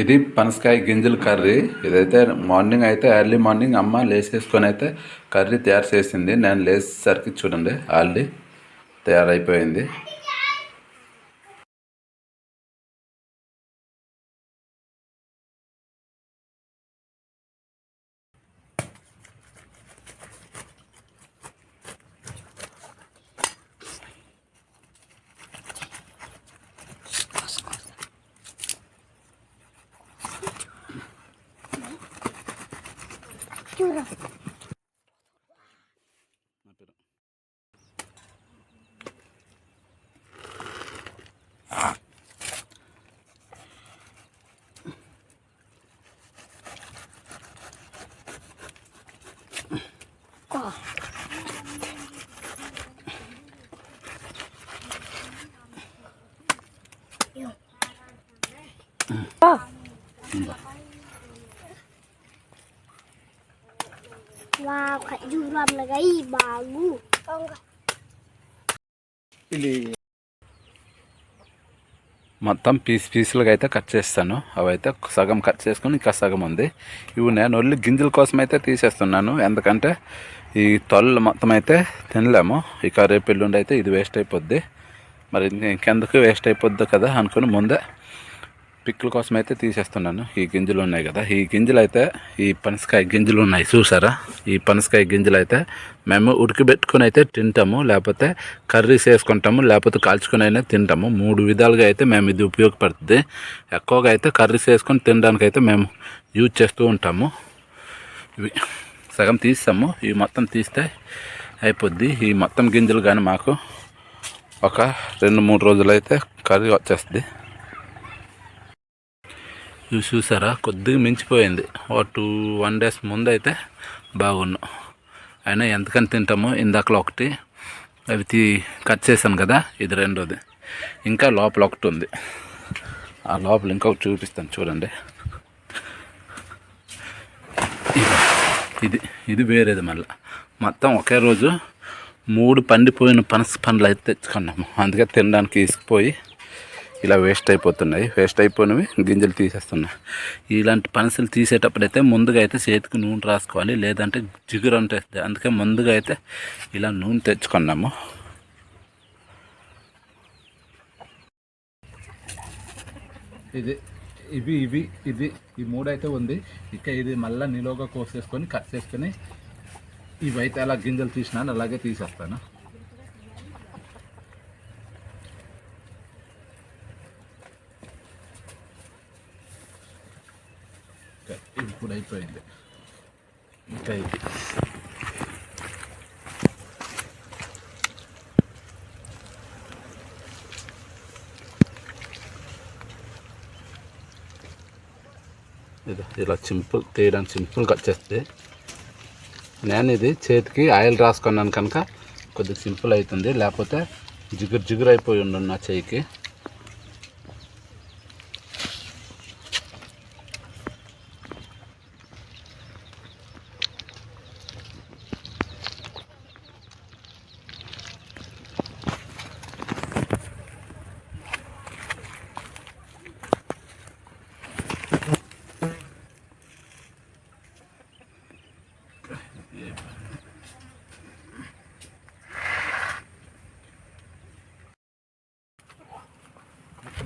ఇది పనసకాయ గింజల కర్రీ. ఇదైతే మార్నింగ్ అయితే ఎర్లీ మార్నింగ్ అమ్మ లేసేసుకొని అయితే కర్రీ తయారు చేసింది. నేను లేచేసరికి చూడండి ఆల్రెడీ తయారైపోయింది. చూడ Oh. ఇది మొత్తం పీస్ పీసులుగా అయితే కట్ చేస్తాను. అవి అయితే సగం కట్ చేసుకుని ఇంకా సగం ఉంది. ఇవి నేను ఒళ్ళు గింజల కోసం అయితే తీసేస్తున్నాను. ఎందుకంటే ఈ తొలలు మొత్తం అయితే తినలేము. ఇక రేపు ఎల్లుండి అయితే ఇది వేస్ట్ అయిపోద్ది. మరి ఇంకెందుకు వేస్ట్ అయిపోద్ది కదా అనుకుని ముందే పిక్కుల కోసం అయితే తీసేస్తున్నాను. ఈ గింజలు ఉన్నాయి కదా. ఈ గింజలు అయితే ఈ పనసకాయ గింజలు ఉన్నాయి. చూసారా? ఈ పనసకాయ గింజలు అయితే మేము ఉడికిపెట్టుకుని అయితే తింటాము. లేకపోతే కర్రీస్ వేసుకుంటాము. లేకపోతే కాల్చుకొని అయినా తింటాము. మూడు విధాలుగా అయితే మేము ఇది ఉపయోగపడుతుంది. ఎక్కువగా అయితే కర్రీస్ వేసుకొని తినడానికి అయితే మేము యూజ్ చేస్తూ ఉంటాము. ఇవి సగం తీస్తాము. ఇవి మొత్తం తీస్తే అయిపోద్ది. ఈ మొత్తం గింజలు కానీ మాకు ఒక రెండు మూడు రోజులు అయితే కర్రీ వచ్చేస్తుంది. ఇవి చూసారా? కొద్దిగా మించిపోయింది. ఒక టూ వన్ డేస్ ముందు అయితే బాగున్నాం. అయినా ఎంతకని తింటామో ఇందాకలో ఒకటి అవి తీ కట్ చేశాను కదా ఇది రెండోది. ఇంకా లోపల ఒకటి ఉంది. ఆ లోపల ఇంకొకటి చూపిస్తాను చూడండి. ఇది ఇది వేరేది మళ్ళీ. మొత్తం ఒకే రోజు మూడు పండిపోయిన పనస పండ్లు అయితే తెచ్చుకున్నాము. అందుకే తినడానికి తీసుకుపోయి ఇలా వేస్ట్ అయిపోతున్నాయి. వేస్ట్ అయిపోయినవి గింజలు తీసేస్తున్నా ఇలాంటి పనసలు తీసేటప్పుడైతే ముందుగా అయితే చేతికి నూనె రాసుకోవాలి. లేదంటే జిగురు అంటే అందుకే ముందుగా అయితే ఇలా నూనె తెచ్చుకున్నాము. ఇది ఇవి ఇవి ఇది ఈ మూడైతే ఉంది. ఇక ఇది మళ్ళీ నిలువగా కోసేసుకొని కట్ చేసుకొని ఇవి అయితే అలా గింజలు తీసినాను అలాగే తీసేస్తాను ఓకే, ఇది ఇప్పుడు అయిపోయింది. ఇంకా ఇది. ఇలా సింపుల్ తీయడానికి సింపుల్ కట్ చేస్తే నేను ఇది చేతికి ఆయిల్ రాసుకున్నాను కనుక కొద్దిగా సింపుల్ అవుతుంది. లేకపోతే జిగురు జిగురు అయిపోయి ఉండు నా చేయికి.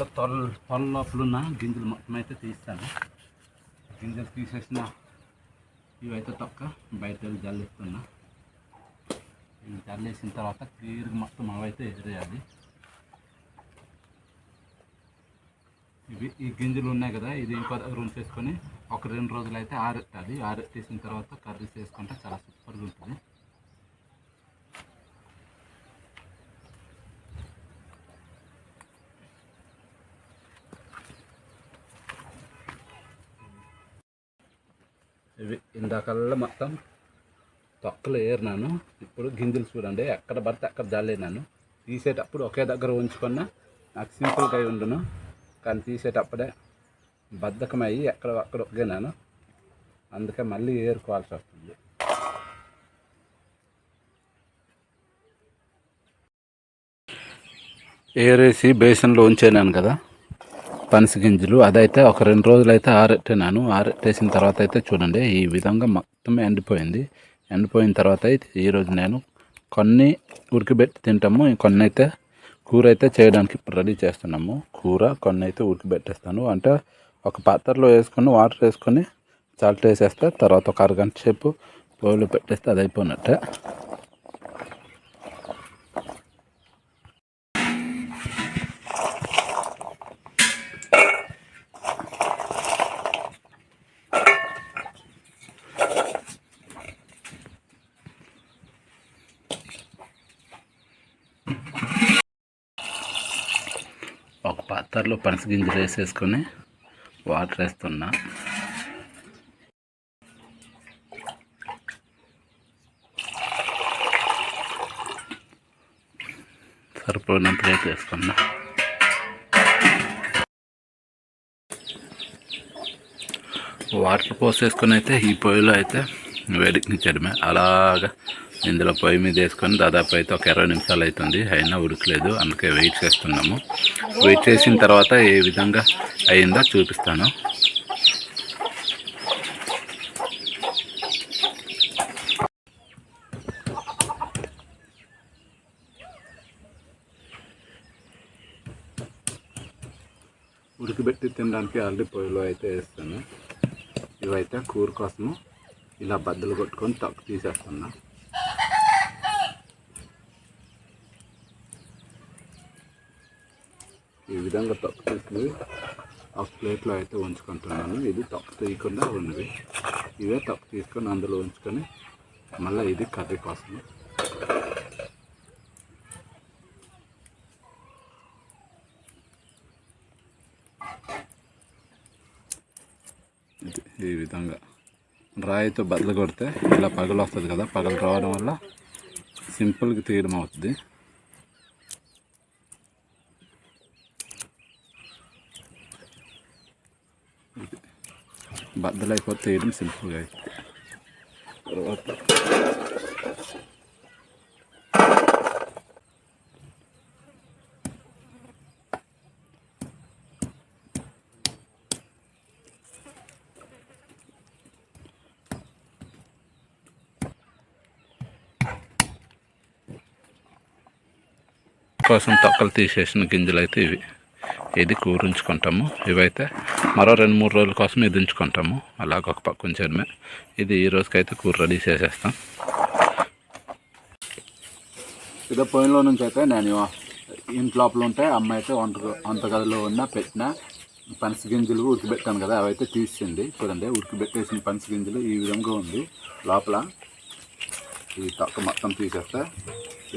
ఇక్కడ తొల త్వర లోపల ఉన్న గింజలు మొత్తం అయితే తీస్తాను. గింజలు తీసేసిన ఇవైతే తొక్క బయట వెళ్ళి జల్లిస్తున్నా. ఇవి జల్లేసిన తర్వాత క్లియర్గా మొత్తం అవైతే ఎదిరేయాలి ఇవి ఈ గింజలు ఉన్నాయి కదా ఇది ఇంకో రూమ్ చేసుకొని ఒక రెండు రోజులు అయితే ఆరెట్టాలి ఆరెట్టేసిన తర్వాత కర్రీస్ చేసుకుంటే చాలా సూపర్గా ఉంటుంది. ఇవి ఇందాకల్లా మొత్తం తొక్కలు ఏరినాను ఇప్పుడు గింజలు చూడండి ఎక్కడ పడితే అక్కడ జల్లేనాను తీసేటప్పుడు ఒకే దగ్గర ఉంచుకున్నా నాకు సింపుల్గా అయి ఉండును. కానీ తీసేటప్పుడే బద్ధకమయ్యి ఎక్కడ అక్కడ ఒకేనాను అందుకే మళ్ళీ ఏరుకోవాల్సి వస్తుంది. ఏరేసి బేసిన్లో ఉంచేనాను కదా. పనస గింజలు అదైతే ఒక రెండు రోజులు అయితే ఆరెట్టినాను. ఆరెట్టేసిన తర్వాత అయితే చూడండి ఈ విధంగా మొత్తం ఎండిపోయింది. ఎండిపోయిన తర్వాత అయితే ఈరోజు నేను కొన్ని ఉడకబెట్టి తింటాము. కొన్ని అయితే కూర అయితే చేయడానికి ఇప్పుడు రెడీ చేస్తున్నాము. కూర కొన్ని అయితే ఉడకబెట్టేస్తాను అంటే ఒక పాత్రలో వేసుకొని వాటర్ వేసుకొని సాల్ట్ వేసేస్తే తర్వాత ఒక అరగంట సేపు పోయిలో పెట్టేస్తే అది అయిపోయినట్టే. ఒక పాత్రలో పనస గింజలు వేసేసుకొని వాటర్ వేస్తున్నా. సరిపోయినంత అయితే వేసుకున్నా. వాటర్ పోసేసుకొని అయితే ఈ పొయ్యిలో అయితే వేడికించడమే అలాగా ఇందులో పొయ్యి మీద వేసుకొని దాదాపు అయితే ఒక ఇరవై నిమిషాలు అవుతుంది. అయినా ఉడకలేదు. అందుకే వెయిట్ చేస్తున్నాము. వెయిట్ చేసిన తర్వాత ఏ విధంగా అయిందో చూపిస్తాను. ఉడకబెట్టి తినడానికి ఆల్రెడీ పొయ్యిలో అయితే వేస్తాను. ఇవైతే కూర కోసము ఇలా బద్దలు కొట్టుకొని తక్కువ తీసేస్తున్నాను విధంగా తప్పు తీసుకుని ఆ ప్లేట్లో అయితే ఉంచుకుంటున్నాను. ఇది తప్పు తీయకుండా ఉన్నవి ఇవే తప్పు తీసుకొని అందులో ఉంచుకొని మళ్ళీ ఇది కర్రీ కోసం ఈ విధంగా రాయితో బద్దలు కొడితే ఇలా పగలు వస్తుంది కదా పగలు రావడం వల్ల సింపుల్గా తీయడం అవుతుంది ఇది బద్దలు అయిపోతే తీయడం సింపుల్గా అవుతుంది తర్వాత కోసం తొక్కలు తీసేసిన గింజలు అయితే ఇవి. ఇది కూర ఇవైతే మరో రెండు మూడు రోజుల కోసం ఇది ఉంచుకుంటాము అలాగ ఒక పక్క ఉంచడమే ఇది ఈ రోజుకైతే కూర రెడీ చేసేస్తాం. ఇదో పోయినలో నుంచి అయితే నేను ఇంట్లోపల ఉంటే అమ్మాయి అయితే వంట వంటగదిలో ఉన్న పెట్టిన పనస గింజలు ఉడికిపెట్టాను కదా అవైతే తీసింది. చూడండి ఉడికిపెట్టేసిన పనస గింజలు ఈ విధంగా ఉంది లోపల. ఈ తొక్క మొత్తం తీసేస్తే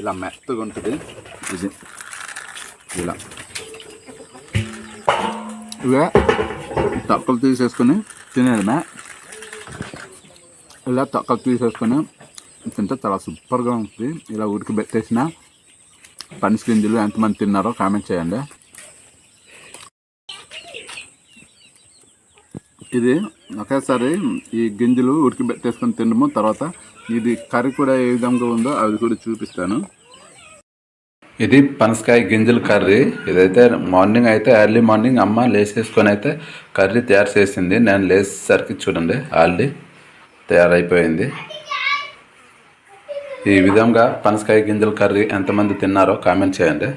ఇలా మెత్తగా ఉంటుంది. ఇది ఇలా. ఇవే తొక్కలు తీసేసుకొని తినేదమే ఇలా తొక్కలు తీసేసుకొని తింటే చాలా సూపర్గా ఉంటుంది ఇలా ఉడకబెట్టేసిన పనస గింజలు ఎంతమంది తిన్నారో కామెంట్ చేయండి. ఇది ఒకేసారి ఈ గింజలు ఉడకబెట్టేసుకొని తినడము తర్వాత ఇది కర్రీ కూడా ఏ విధంగా ఉందో అది కూడా చూపిస్తాను. ఇది పనసకాయ గింజల కర్రీ. ఇదైతే మార్నింగ్ అయితే ఎర్లీ మార్నింగ్ అమ్మ లేసేసుకొని అయితే కర్రీ తయారు చేసింది. నేను లేచేసరికి చూడండి ఆల్రెడీ తయారైపోయింది. ఈ విధంగా పనసకాయ గింజల కర్రీ ఎంతమంది తిన్నారో కామెంట్ చేయండి.